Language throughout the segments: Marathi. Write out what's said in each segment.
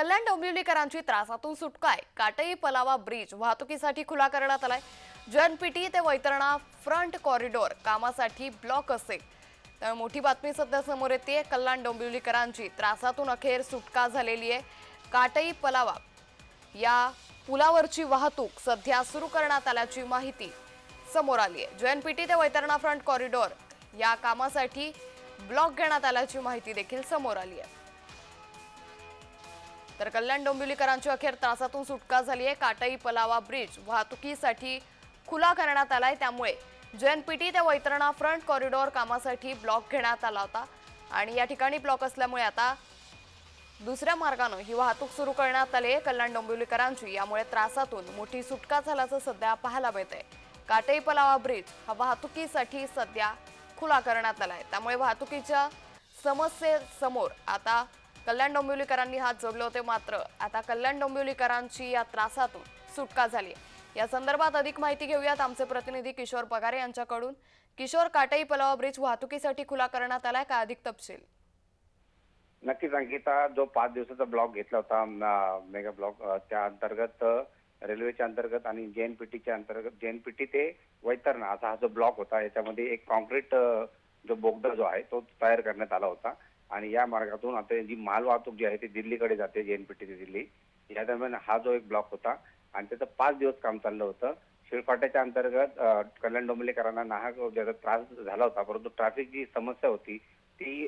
कल्याण डोंबिवलीकरांची त्रासातून सुटका आहे काटई पलावा ब्रिज वाहतुकीसाठी खुला करण्यात आलाय. जनपीटी ते वैतरणा फ्रंट कॉरिडॉर कामासाठी ब्लॉक असेल तर मोठी बातमी सध्या समोर येते. कल्याण डोंबिवलीकरांची त्रासातून अखेर सुटका झालेली आहे. काटई पलावा या पुलावरची वाहतूक सध्या सुरू करण्यात आल्याची माहिती समोर आली आहे जयनपीटी ते वैतरणा फ्रंट कॉरिडॉर या कामासाठी ब्लॉक घेण्यात आल्याची माहिती देखील समोर आली आहे तर कल्याण डोंबिवलीकरांची अखेर त्रासातून सुटका झाली आहे. काटई पलावा ब्रिज वाहतुकीसाठी खुला करण्यात आलाय. त्यामुळे जयनपीटी ते वैतरणा फ्रंट कॉरिडॉर कामासाठी ब्लॉक घेण्यात आला होता. आणि या ठिकाणी ब्लॉक असल्यामुळे आता दुसऱ्या मार्गानं ही वाहतूक सुरू करण्यात आली आहे कल्याण डोंबिवलीकरांची. यामुळे त्रासातून मोठी सुटका झाल्याचं सध्या पाहायला मिळतंय. काटई पलावा ब्रिज हा वाहतुकीसाठी सध्या खुला करण्यात आला आहे त्यामुळे वाहतुकीच्या समस्येसमोर आता कल्याण डोंबिवलीकरांनी हात जोडले होते मात्र आता कल्याण डोंबिवलीकरांची या त्रासातून सुटका झाली आहे. या संदर्भात अधिक माहिती घेऊयात आमचे प्रतिनिधी किशोर पगारे यांच्याकडून. किशोर काटई पलावा ब्रिज वाहतुकीसाठी खुला करण्यात आलाय का अधिक तपशील? नक्कीच अंकिता जो पाच दिवसाचा ब्लॉक घेतला होता मेगा ब्लॉक त्या अंतर्गत रेल्वेच्या अंतर्गत आणि जेएनपीटीच्या अंतर्गत जेएनपीटी ते वैतरणा असा हा जो ब्लॉक होता याच्यामध्ये एक कॉन्क्रीट जो बोगदा जो आहे तो तयार करण्यात आला होता. आणि या मार्गातून आता जी माल वाहतूक जी आहे ती दिल्लीकडे जाते जेएनपीटी ते दिल्ली. या दरम्यान हा जो एक ब्लॉक होता आणि त्याचं पाच दिवस काम चाललं होतं. शिळफाट्याच्या अंतर्गत कल्याण डोंबिवलीकरांना नाहक ज्याचा त्रास झाला होता परंतु ट्रॅफिक जी समस्या होती ती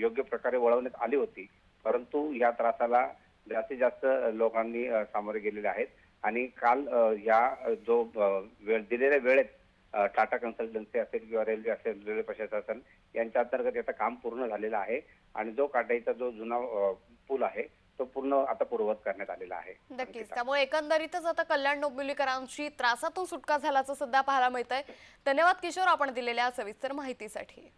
योग्य प्रकारे वळवण्यात आली होती. परंतु या त्रासाला जास्तीत जास्त लोकांनी सामोरे गेलेले आहेत. आणि काल या जो वेळ दिलेल्या वेळेत टाटा कन्सल्टन्सी असेल किंवा रेल्वे असेल रेल्वे प्रशासन यांच्या अंतर्गत याचं काम पूर्ण झालेलं आहे आणि जो काटाईचा जो जुना पूल आहे तो पूर्ण आता पूर्ववत करण्यात आलेला आहे. नक्कीच. त्यामुळे एकंदरीतच आता कल्याण डोंबिवलीकरांची त्रासातून सुटका झाल्याचं सध्या पाहायला मिळतंय. धन्यवाद किशोर आपण दिलेल्या सविस्तर माहितीसाठी.